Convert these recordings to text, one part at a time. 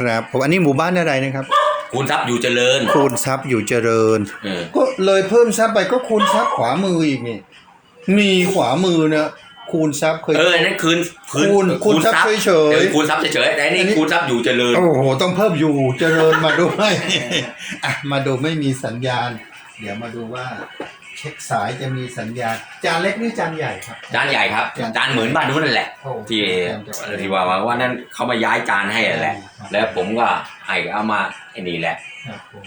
ครับผมอันนี้หมู่บ้านอะไรนะครับคุณทรัพย์อยู่เจริญ คูณทรัพย์อยู่เจริญ เออ ก็เลยเพิ่มทรัพย์ไปก็คูณทรัพย์ขวามืออีกนี่มีขวามือนะคูณทรัพย์เคย เออนั่นคืนคูณคูณทรัพย์เฉยๆออคูณทรัพย์เฉยๆแต่อันนี้ นี่คูณทรัพย์อยู่เจริญ โอ้โหต้องเพิ่มอยู่เจริญมาด้วย อะมาดูไม่มีสัญญาณ เดี๋ยวมาดูว่า เช็คสายจะมีสัญญาณจานเล็กหรือจานใหญ่ครับ จานใหญ่ครับ จานเหมือนบ้านนู้นนั่นแหละ โอ้ที่จานใหญ่ที่ว่าว่านั่นเขามาย้ายจานให้แหละครับแล้วผมก็ให้เอามาไอ้นี่แหละ ครับผม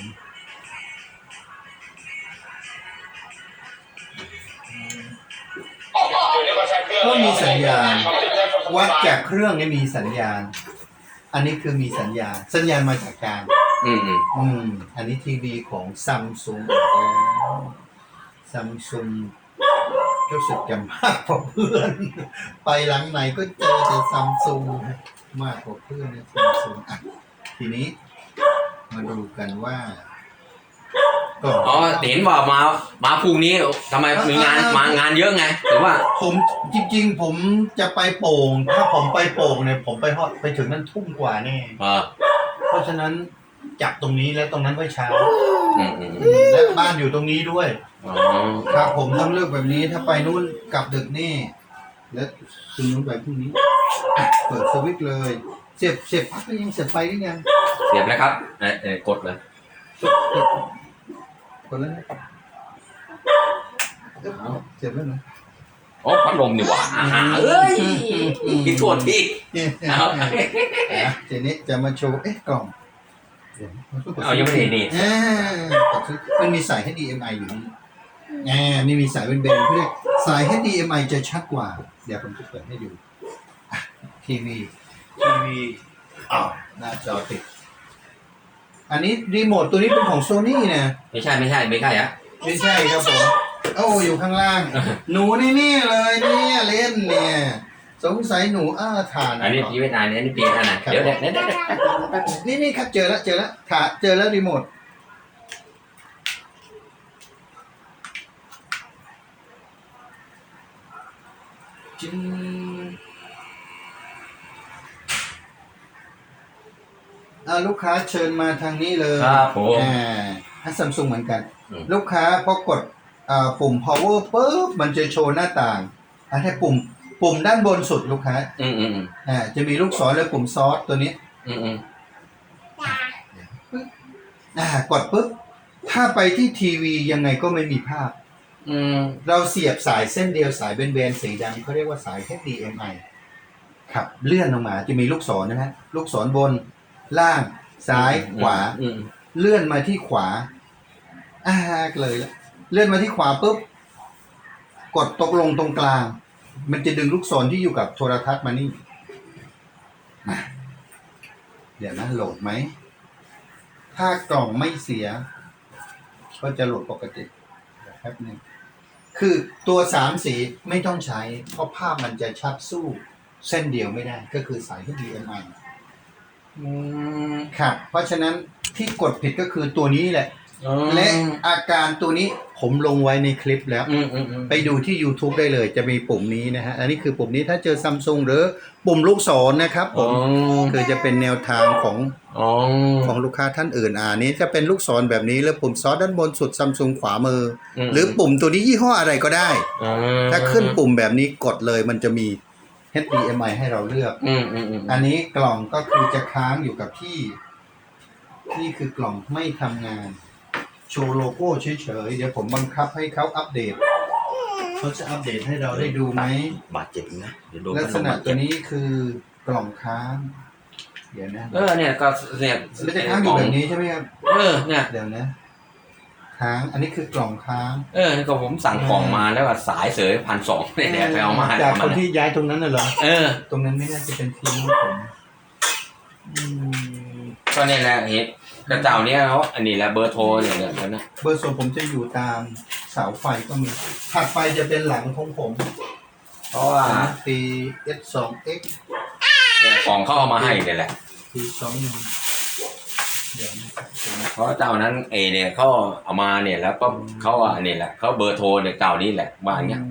ก็มีสัญญาณวัดจากเครื่องเนี่ยมีสัญญาณ อันนี้คือมีสัญญาณ สัญญาณมาจากการ อืมอืม อืม อันนี้ทีวีของซัมซุง ซัมซุงรู้สึกจะมากกว่าเพื่อน ไปหลังไหนก็เจอแต่ซัมซุงมากกว่าเพื่อนนะซัมซุงอะทีนี้ มาดูกันว่าก่อนอ๋อเห็นว่ามา มาพรุ่งนี้ทำไมมีงานมางานเยอะไงหรือว่า ผมจริง ๆ ผมจะไปโป่ง ถ้าผมไปโป่งเนี่ยผมไปฮอดไปถึงนั่นทุ่มกว่าแน่เออเพราะฉะนั้นจับตรงนี้แล้วตรงนั้นไว้เช้า อืมอืมและบ้านอยู่ตรงนี้ด้วย อ๋อครับผมต้องเลือกแบบนี้ถ้าไปนู่นกลับดึกนี่ แล้วคืนนู้นไปพรุ่งนี้อะเปิดสวิตช์เลย เสียบเสียบพักหรือยังเสียบไฟหรือยังเสียบแล้วครับเออเออกดเลยกดแล้วนะเสียบแล้วนะอ๋อพัดลมนี่หว่าอาหารเอ้ยพี่โทษพี่เนี่ยเอา อะทีนี้จะมาโชว์ เอ๊ะกล่องดี๋ว เอายังไม่ได้นี่อ่ากดสวิตช์มันมีสาย HDMI อยู่นี่อ่านี่มีสายเป็นเบนเขาเรียกสาย HDMI จะชัดกว่า เดี๋ยวผมจะเปิดให้ดูอะทีวีทีวีอ้าวหน้าจอติด อันนี้รีโมทตัวนี้เป็นของโซนี่นะไม่ใช่ไม่ใช่ไม่ใช่อะไม่ใช่ครับผมโอ้อยู่ข้างล่าง หนูนี่นี่เลยเนี่ยเล่นเนี่ย สงสัยหนูอ้าทานอันนี้พีเวียดนามอันนี้ปีนั่นนะเดี๋ยวเดี๋ยวเดี๋ยวเดี๋ยวนี่นี่ครับเจอแล้วเจอแล้วถ่าเจอแล้วรีโมทจึงอ่าลูกค้าเชิญมาทางนี้เลยครับผมอ่าให้ซัมซุงเหมือนกันอืมลูกค้าพอกดอ่าปุ่ม power ปุ๊บมันจะโชว์หน้าต่างอันให้ปุ่ม ปุ่มด้านบนสุดลูกค้าอืมอืมอืมอ่าจะมีลูกศรและปุ่มซอสตัวนี้อืมอืมอ่ากดปุ๊บถ้าไปที่ทีวียังไงก็ไม่มีภาพ อืมเราเสียบสายเส้นเดียวสายเบนๆสีดำเขาเรียกว่าสาย HDMI ครับเลื่อนลงมาจะมีลูกศรนะฮะลูกศรบน ล่าง ซ้ายขวา อืมเลื่อนมาที่ขวาอ่าเลยละเลื่อนมาที่ขวาปุ๊บ กดตกลงตรงกลาง มันจะดึงลูกศรที่อยู่กับโทรทัศน์มานี่มาเดี๋ยวนะโหลดไหม ถ้ากล่องไม่เสีย ก็จะโหลดปกติเดี๋ยวแป๊บหนึงคือตัวสามสีไม่ต้องใช้ เพราะภาพมันจะชัดสู้เส้นเดียวไม่ได้ ก็คือสาย HDMI อืมครับ เพราะฉะนั้นที่กดผิดก็คือตัวนี้แหละอืม และอาการตัวนี้ผมลงไว้ในคลิปแล้วอืมอืมอืมไปดูที่ YouTube ได้เลยจะมีปุ่มนี้นะฮะ อันนี้คือปุ่มนี้ถ้าเจอซัมซุงหรือปุ่มลูกศรนะครับผอ๋อมคือจะเป็นแนวทางของอ๋อของลูกค้าท่านอื่นอ่านี้จะเป็นลูกศรแบบนี้ แล้วปุ่มซอสด้านบนสุดซัมซุงขวามืออหรือปุ่มตัวนี้ยี่ห้ออะไรก็ได้ ถ้าขึ้นปุ่มแบบนี้กดเลยมันจะมี HDMI ให้เราเลือกอืมอืมอืมอันนี้กล่องก็คือจะค้างอยู่กับที่ นี่คือกล่องไม่ทำงาน โชว์โลโก้เฉยๆ เดี๋ยวผมบังคับให้เขาอัปเดต เขาจะอัปเดตให้เราได้ดูไหม บาดเจ็บนะเดี๋ยวโดนลักษณะบาดตัเจ็วบนี้คือกล่องค้าง เดี๋ยวนะเออเนี่ยก็เนี่ยมันจะค้างอยู่แบบนี้ใช่ไหมครับเออเนี่ยเดี๋ยวนะ ค้าง อันนี้คือกล่องค้าง เออนี่ก็ผมสั่งของมาแล้วว่าสายเสยพันสองเนี่ยเนี่ยไปเอามาให้จากเอาคมานที่ย้ายตรงนั้นน่ะเหรอ เออ ตรงนั้นไม่น่าจะเป็นทีมของผมอืมก็เนี่ยแหละเห็น กระเจ้าเนี่ยเขาอันนี้แหละเบอร์โทรเนี่ยเนี่ยนะ เบอร์โซผมจะอยู่ตามเสาไฟก็มีถัดไปจะเป็นหลังของผมเพราะว่าปี S2X เนี่ยของเขาเอามาให้เนี่ยแหละปี21เดี๋ยวนะครับเดี๋ยวนะเพราะเจ้านั้นเอเนี่ยเขาเอามาเนี่ยแล้วก็เขาอะเนี่ยแหละเขาเบอร์โทรเนี่ยเจ้านี้แหละบ้านเนี้ย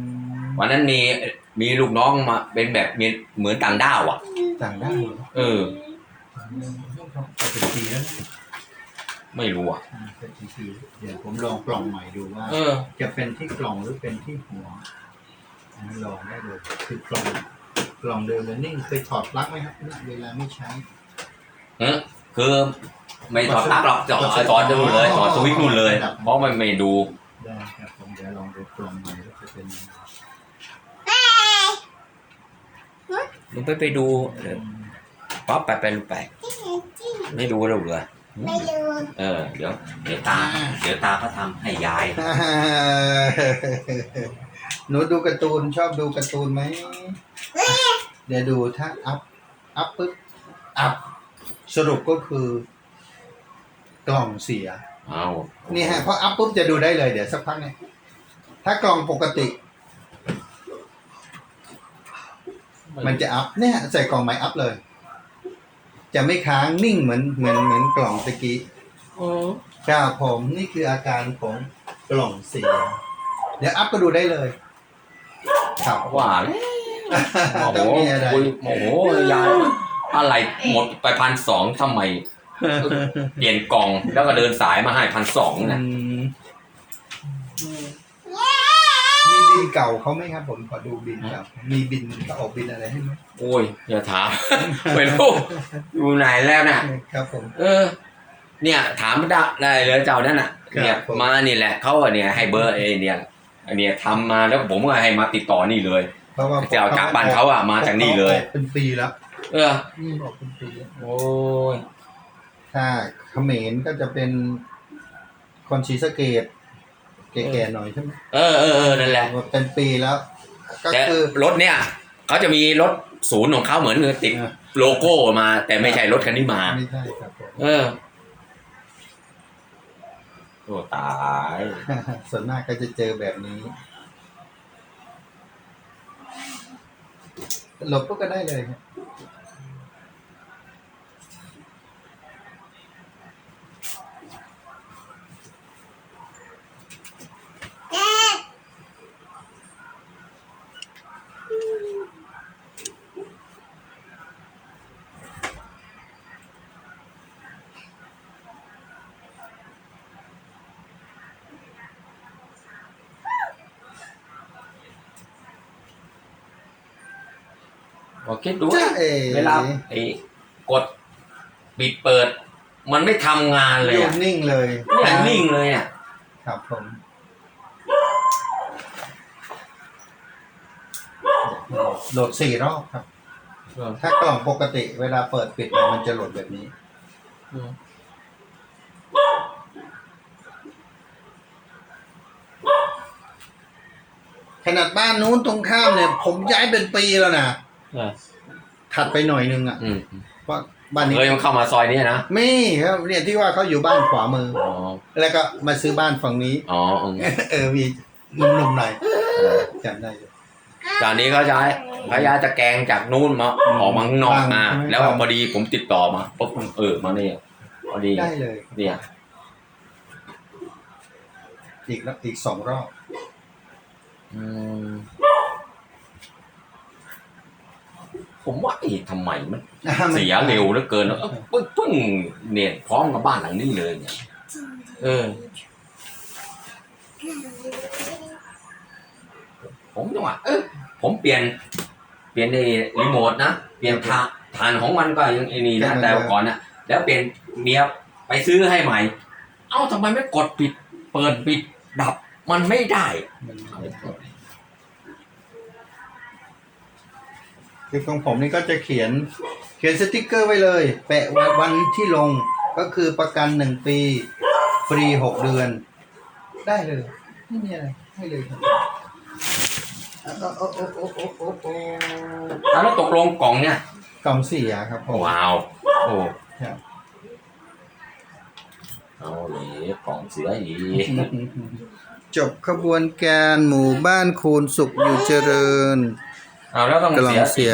วันนั้นมีมีลูกน้องมาเป็นแบบมีเหมือนต่างด้าวอะ ต่างด้าวเหรอเออไปเป็นปีแล้วนะ ไม่รู้อะอืมเป็นปีเดี๋ยวผมลองกล่องใหม่ดูว่า เออ จะเป็นที่กล่องหรือเป็นที่หัวอันนี้ลองได้เลยคือกล่องกล่องเดิมเลยนิ่งเคยถอดปลั๊กไหมครับเวลาไม่ใช้ เออคือไม่ถอดปลั๊กหรอกจอดถอดนู่นเลยถอดสวิตช์นู่นเลย เพราะมันไม่ดู ได้ครับผมเดี๋ยวลองดูกล่องใหม่ว่าจะเป็นยังไงมึงไปไปดูเดี๋ยวป๊อปไปไปลูกไป ไม่ดูแล้วเหรอ ไม่รู้เออ เดี๋ยว เดี๋ยวตา เดี๋ยวตาเขาทำให้ยาย หนูดูการ์ตูนชอบดูการ์ตูนไหม เดี๋ยวดูถ้าอัพ อัพปึ๊บ อัพ สรุปก็คือกล่องเสีย เอานี่ฮะพออัพปุ๊บจะดูได้เลยเดี๋ยวสักพักเนี่ยถ้ากล่องปกติ มันจะอัพเนี่ยใส่กล่องใหม่อัพเลย จะไม่ค้างนิ่งเหมือนเหมือนเหมือนกล่องตะกี้อ๋อครับผมนี่คืออาการของกล่องเสียเดี๋ยวอัพก็ดูได้เลยครับว่าแล้วโอ้โหต้องมีอะไรคุยโอ้โหยายอะไรหมดไปพันสองทำไม เปลี่ยนกล่องแล้วก็เดินสายมาให้พันสองอืนะม มีบินเก่าเขาไหมครับผมขอดูบินเก่ามีบินเขาออกบินอะไรให้ไหมโอ้ยอย่าถาม ไม่รู้อยู่ไหนแล้วน่ะ ครับผม เออ เนี่ย ถามได้ได้เลยเจ้านั่นน่ะครับเนี่ยผม มานี่แหละเขาอะเนี่ยให้เบอร์ไอ้เนี่ยอันเนี้ยทำมาแล้วผมก็ให้มาติดต่อนี่เลย เพราะว่าจะเอาจากบ้านเขาอะมาจากนี่เลย ออกเป็นปีแล้วเอออืมออกเป็นปีแล้วโอ้ยถ้าเขมรก็จะเป็นคนศรีสะเกด แก่ๆหน่อยใช่ไหมเออเออเออนั่นแหละเป็นปีแล้ว ก็แต่คือ รถเนี่ยเขาจะมีรถศูนย์ของเขาเหมือนติดอ่าโลโก้มา แต่ไม่ใช่รถคันนี้มา ไม่ใช่ครับผมเออโอ้ตายส่วนมากก็จะเจอแบบนี้หลบก็ได้เลยครับ พอคิดดูจ้าเอ๋เวลาไอ้กดปิดเปิด มันไม่ทำงานเลยอยู่อะนิ่งเลยเนี่ยนิ่งเลยอะครับผมโหลดสี่รอบครับ ถ้ากล่องปกติเวลาเปิดปิดเนี่ยมันจะโหลดแบบนี้ขนาดบ้านนู้นตรงข้ามเนี่ย ผมย้ายเป็นปีแล้วนะ ถัดไปหน่อยนึงอะอืมเพราะบ้านนี้ เฮ้ยมันเข้ามาซอยนี้นะไม่ครับเนี่ยที่ว่าเขาอยู่บ้านขวามือ อ๋อแล้วก็มาซื้อบ้านฝั่งนี้ อ๋ออืมเออมีหนุ่มๆหน่อยจำได้อยู่ตอนนี้เขาย้ายเขาย้ายตะแกรงจากนู่นมาออกมาข้างนอกมา ใช่ไหม แล้วพอดีผมติดต่อมาปุ๊บเออมาเนี่ยพอดีได้เลย เนี่ยอีกแล้วอีกสองรอบอืม ผมว่าเอ๊ะทำไมมันเสียเร็วเหลือเกินแล้วเอ้าเพิ่งเพิ่งเนี่ยพร้อมกับบ้านหลังนี้เลยเนี่ย เออ ผมจังหวะเออผมเปลี่ยน เปลี่ยนในรีโมทนะ เปลี่ยนทาฐานของมันก็ยังไอ้นี่นะแต่ก่อนนะแล้วเปลี่ยนเมียไปซื้อให้ใหม่ เอ้าทำไมไม่กดปิด เปิดปิดดับมันไม่ได้ มัน คือของผมนี่ก็จะเขียนเขียนสติกเกอร์ไว้เลย แปะไว้วันที่ลงก็คือประกันหนึ่งปีฟรีหกเดือน ได้เลยไม่มีอะไรให้เลยครับโอ้โอ้โอ้โอ้โอ้โอ้แล้วตกลงกล่องเนี่ยกล่องเสียครับผมว้าวโอ้ครับเอาเลยกล่องเสียอีกจบขบวนการหมู่บ้านคูณสุขอยู่เจริญเอาแล้วต้องกล่องเสีย